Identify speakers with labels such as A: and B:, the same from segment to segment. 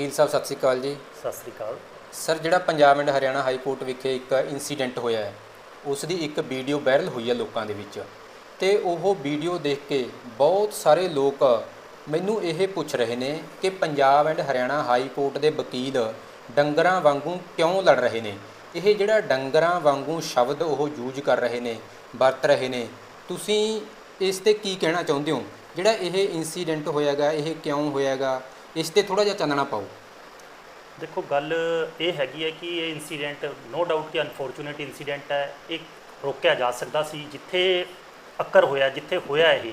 A: ਵਕੀਲ ਸਾਹਿਬ ਸਤਿ ਸ੍ਰੀ ਅਕਾਲ ਜੀ।
B: ਸਤਿ ਸ੍ਰੀ ਅਕਾਲ।
A: ਸਰ ਜਿਹੜਾ Punjab and Haryana high court ਵਿਖੇ ਇੱਕ ਇਨਸੀਡੈਂਟ ਹੋਇਆ ਹੈ ਉਸ ਦੀ ਇੱਕ ਵੀਡੀਓ ਵਾਇਰਲ ਹੋਈ ਹੈ ਲੋਕਾਂ ਦੇ ਵਿੱਚ ਤੇ ਉਹ ਵੀਡੀਓ ਦੇਖ ਕੇ ਬਹੁਤ ਸਾਰੇ ਲੋਕ ਮੈਨੂੰ ਇਹ ਪੁੱਛ ਰਹੇ ਨੇ ਕਿ Punjab and Haryana high court ਦੇ ਵਕੀਲ ਡੰਗਰਾਂ ਵਾਂਗੂ ਕਿਉਂ ਲੜ ਰਹੇ ਨੇ? ਇਹ ਜਿਹੜਾ ਡੰਗਰਾਂ ਵਾਂਗੂ ਸ਼ਬਦ ਉਹ ਯੂਜ਼ ਕਰ ਰਹੇ ਨੇ ਵਰਤ ਰਹੇ ਨੇ ਤੁਸੀਂ ਇਸ ਤੇ ਕੀ ਕਹਿਣਾ ਚਾਹੁੰਦੇ ਹੋ? ਜਿਹੜਾ ਇਹ ਇਨਸੀਡੈਂਟ ਹੋਇਆਗਾ ਇਹ ਕਿਉਂ ਹੋਇਆਗਾ? ਇਸ ਤੇ ਥੋੜਾ ਜਿਹਾ ਚਾਨਣਾ ਪਾਓ।
B: ਦੇਖੋ ਗੱਲ ਇਹ ਹੈਗੀ ਹੈ ਕਿ ਇਹ ਇਨਸੀਡੈਂਟ ਨੋ ਡਾਊਟ ਕਿ ਅਨਫੋਰਚੂਨੇਟ ਇਨਸੀਡੈਂਟ ਹੈ ਇਹ ਰੋਕਿਆ ਜਾ ਸਕਦਾ ਸੀ। ਜਿੱਥੇ ਅੱਕਰ ਹੋਇਆ ਜਿੱਥੇ ਹੋਇਆ ਇਹ